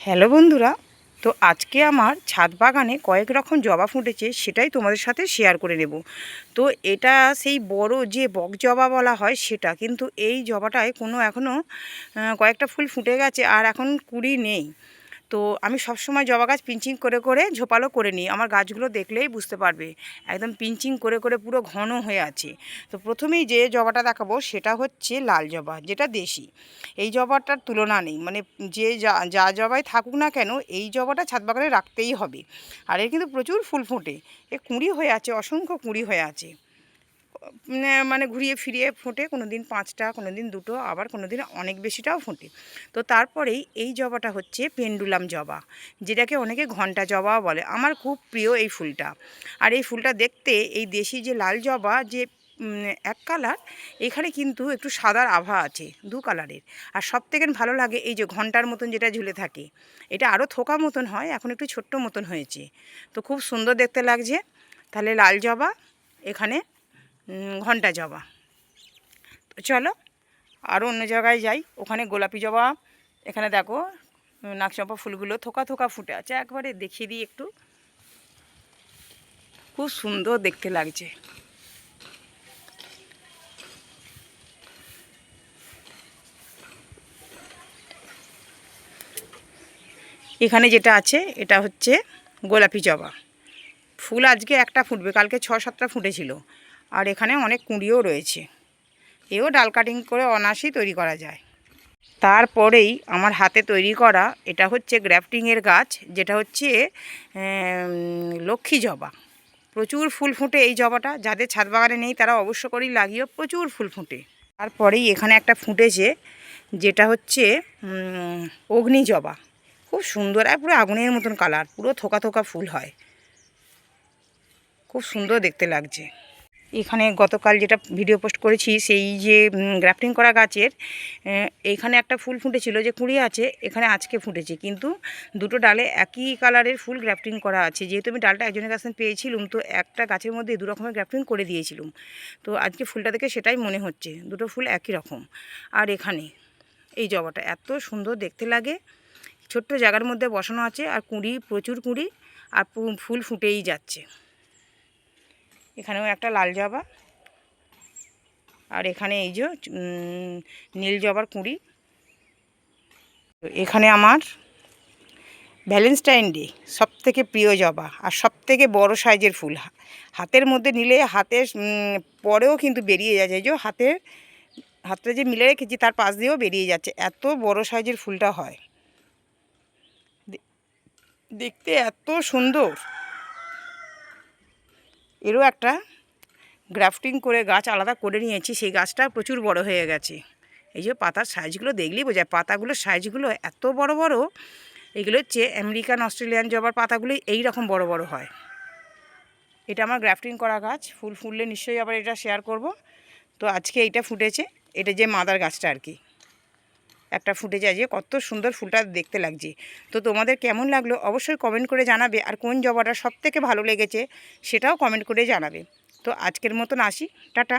Hello বন্ধুরা, তো আজকে আমার ছাদ বাগানে কয়েক রকম জবা ফুটেছে সেটাই তোমাদের সাথে শেয়ার করে নেব। তো এটা সেই বড় যে বক জবা বলা হয় সেটা, কিন্তু এই জবাটায় কোনো এখনও কয়েকটা ফুল ফুটে গেছে আর এখন কুড়ি নেই। তো আমি সব সময় জবা গাছ পিঞ্চিং করে করে ঝোপালো করে নিই। আমার গাছগুলো দেখলেই বুঝতে পারবে। একদম পিঞ্চিং করে করে পুরো ঘন হয়ে আছে। তো প্রথমেই যে জবাটা দেখাবো সেটা হচ্ছে লাল জবা, যেটা দেশি। এই জবাটার তুলনা নেই। মানে যে যা যা জবাই থাকুক না কেন, এই জবাটা ছাদ বাগানে রাখতেই হবে। আর এর কিন্তু প্রচুর ফুল ফোটে। এ কুঁড়ি হয়ে আছে, অসংখ্য কুঁড়ি হয়ে আছে। মানে ঘুরিয়ে ফিরিয়ে ফোটে কোনো দিন পাঁচটা কোনো দিন দুটো, আবার কোনো দিন অনেক বেশিটাও ফোটে। তো তারপরেই এই জবাটা হচ্ছে পেন্ডুলাম জবা, যেটাকে অনেকে ঘণ্টা জবাও বলে। আমার খুব প্রিয় এই ফুলটা। আর এই ফুলটা দেখতে, এই দেশি যে লাল জবা যে এক কালার, এখানে কিন্তু একটু সাদার আভা আছে, দু কালারের। আর সব থেকে ভালো লাগে এই যে ঘণ্টার মতন যেটা ঝুলে থাকে, এটা আরও থোকা মতন হয়, এখন একটু ছোট্ট মতন হয়েছে। তো খুব সুন্দর দেখতে লাগছে। তাহলে লাল জবা, এখানে ঘণ্টা জবা। তো চলো আরও অন্য জায়গায় যাই। ওখানে গোলাপি জবা, এখানে দেখো নাকচম্পা ফুলগুলো থোকা থোকা ফুটে আছে। একবারে দেখিয়ে দিই একটু। খুব সুন্দর দেখতে লাগছে। এখানে যেটা আছে, এটা হচ্ছে গোলাপি জবা। ফুল আজকে একটা ফুটবে, কালকে ছ সাতটা ফুটেছিল। আর এখানে অনেক কুঁড়িও রয়েছে। এও ডাল কাটিং করে অনাসই তৈরি করা যায়। তারপরেই আমার হাতে তৈরি করা এটা হচ্ছে গ্রাফটিংয়ের গাছ, যেটা হচ্ছে লক্ষ্মী জবা। প্রচুর ফুল ফুটে এই জবাটা। যাদের ছাদ বাগানে নেই তারা অবশ্য করেই লাগিয়েও প্রচুর ফুল ফুটে। তারপরেই এখানে একটা ফুটেছে, যেটা হচ্ছে অগ্নি জবা। খুব সুন্দর আর পুরো আগুনের মতন কালার, পুরো থোকা থোকা ফুল হয়। খুব সুন্দর দেখতে লাগছে। এখানে গতকাল যেটা ভিডিও পোস্ট করেছি, সেই যে গ্রাফটিং করা গাছের এখানে একটা ফুল ফুটেছিল যে কুড়ি আছে, এখানে আজকে ফুটেছে। কিন্তু দুটো ডালে একই কালারের ফুল গ্রাফটিং করা আছে। যেহেতু আমি ডালটা একজনের কাছে পেয়েছিলাম, তো একটা গাছের মধ্যে দু রকমের গ্রাফটিং করে দিয়েছিলাম। তো আজকে ফুলটা দেখে সেটাই মনে হচ্ছে, দুটো ফুল একই রকম। আর এখানে, এই জবাটা এত সুন্দর দেখতে লাগে। ছোট্ট জায়গার মধ্যে বসানো আছে, আর কুঁড়ি, প্রচুর কুঁড়ি, আর ফুল ফুটেই যাচ্ছে। এখানেও একটা লাল জবা। আর এখানে এই যে নীল জবার কুঁড়ি। এখানে আমার ভ্যালেন্টাইন ডে সব থেকে প্রিয় জবা আর সব থেকে বড়ো সাইজের ফুল। হাতের মধ্যে নিলে হাতের পরেও কিন্তু বেরিয়ে যাচ্ছে এই যে হাতের হাতটা যে মিলে রেখেছি, তার পাশ দিয়েও বেরিয়ে যাচ্ছে। এত বড় সাইজের ফুলটা হয়। দেখতে এত সুন্দর। এরও একটা গ্রাফটিং করে গাছ আলাদা করে নিয়েছি, সেই গাছটা প্রচুর বড় হয়ে গেছে। এই যে পাতার সাইজগুলো দেখলেই বোঝায় পাতাগুলোর সাইজগুলো এত বড় বড়, এগুলো হচ্ছে আমেরিকান অস্ট্রেলিয়ান জবার পাতাগুলো এই রকম বড় বড় হয়। এটা আমার গ্রাফটিং করা গাছ, ফুল ফুললে নিশ্চয়ই আবার এটা শেয়ার করব। তো আজকে এইটা ফুটেছে, এটা যে মাদার গাছটা আর কি। একটা ফুটে যায় যে কত সুন্দর ফুলটা দেখতে লাগছে। তো তোমাদের কেমন লাগল অবশ্যই কমেন্ট করে জানাবে। আর কোন জবাটা সবথেকে ভালো লেগেছে সেটাও কমেন্ট করে জানাবে। তো আজকের মতন আসি, টাটা।